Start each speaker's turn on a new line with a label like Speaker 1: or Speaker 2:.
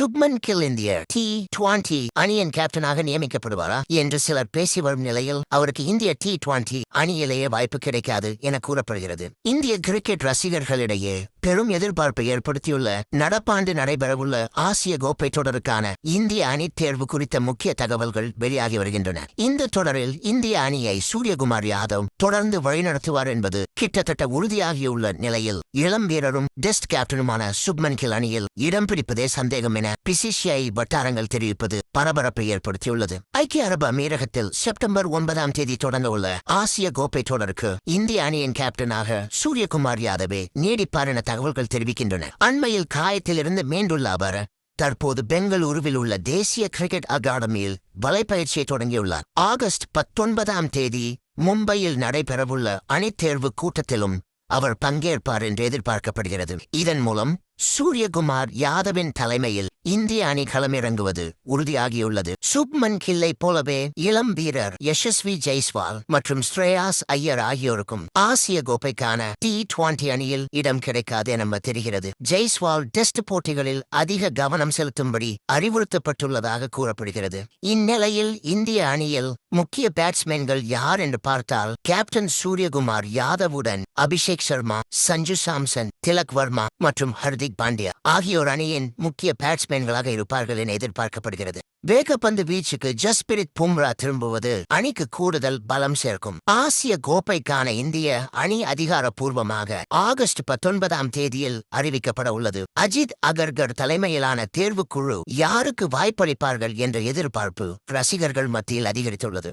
Speaker 1: சுப்மன் கில் இந்திய T twenty. அணியின் கேப்டனாக நியமிக்கப்படுவாரா? என்று சிலர் பேசி வரும் நிலையில் அவருக்கு இந்திய டி டுவெண்டி அணியிலேயே வாய்ப்பு கிடைக்காது என கூறப்படுகிறது. இந்திய கிரிக்கெட் ரசிகர்களிடையே பெரும் எதிர்பார்ப்பை ஏற்படுத்தியுள்ள நடப்பாண்டு நடைபெறவுள்ள ஆசிய கோப்பை தொடருக்கான இந்திய அணி தேர்வு குறித்த முக்கிய தகவல்கள் வெளியாகி வருகின்றன. இந்த தொடரில் இந்திய அணியை சூரியகுமார் யாதவ் தொடர்ந்து வழிநடத்துவார் என்பது கிட்டத்தட்ட உறுதியாகியுள்ள நிலையில் இளம் வீரரும் டெஸ்ட் கேப்டனுமான சுப்மன் கில் அணியில் இடம் பிடிப்பதே சந்தேகம் என பிசிசிஐ வட்டாரங்கள் தெரிவிப்பது பரபரப்பை ஏற்படுத்தியுள்ளது. ஐக்கிய அரபு அமீரகத்தில் செப்டம்பர் ஒன்பதாம் தேதி தொடங்கவுள்ள ஆசிய கோப்பை தொடருக்கு இந்திய அணியின் கேப்டனாக சூரியகுமார் யாதவே நீடிப்பார் என தகவல்கள் தெரிவிக்கின்றன. அண்மையில் காயத்திலிருந்து மீண்டுள்ள அவர் தற்போது பெங்களூருவில் உள்ள தேசிய கிரிக்கெட் அகாடமியில் வலைப்பயிற்சியை தொடங்கியுள்ளார். ஆகஸ்ட் பத்தொன்பதாம் தேதி மும்பையில் நடைபெறவுள்ள அணித்தேர்வு கூட்டத்திலும் அவர் பங்கேற்பார் என்று எதிர்பார்க்கப்படுகிறது. இதன் மூலம் சூரியகுமார் யாதவின் தலைமையில் இந்திய அணி களமிறங்குவது உறுதியாகியுள்ளது. சுப்மன் கில்லை போலவே இளம் வீரர் யசஸ்வி ஜெய்ஸ்வால் மற்றும் ஸ்ரேயாஸ் ஐயர் ஆகியோருக்கும் ஆசிய கோப்பைக்கான டி டுவெண்டி அணியில் இடம் கிடைக்காது என தெரிகிறது. ஜெய்ஸ்வால் டெஸ்ட் போட்டிகளில் அதிக கவனம் செலுத்தும்படி அறிவுறுத்தப்பட்டுள்ளதாக கூறப்படுகிறது. இந்நிலையில் இந்திய அணியில் முக்கிய பேட்ஸ்மேன்கள் யார் என்று பார்த்தால் கேப்டன் சூரியகுமார் யாதவுடன் அபிஷேக் சர்மா சஞ்சு சாம்சன் திலக் வர்மா மற்றும் ஹர்திக் ஹர்திக் பாண்டியா ஆகியோர் அணியின் முக்கிய பேட்ஸ்மேன்களாக இருப்பார்கள் என எதிர்பார்க்கப்படுகிறது. வேகப்பந்து வீச்சுக்கு ஜஸ்பிரித் பும்ரா திரும்புவது அணிக்கு கூடுதல் பலம் சேர்க்கும். ஆசிய கோப்பைக்கான இந்திய அணி அதிகாரப்பூர்வமாக ஆகஸ்ட் பத்தொன்பதாம் தேதியில் அறிவிக்கப்பட உள்ளது. அஜித் அகர்கர் தலைமையிலான தேர்வுக்குழு யாருக்கு வாய்ப்பளிப்பார்கள் என்ற எதிர்பார்ப்பு ரசிகர்கள் மத்தியில் அதிகரித்துள்ளது.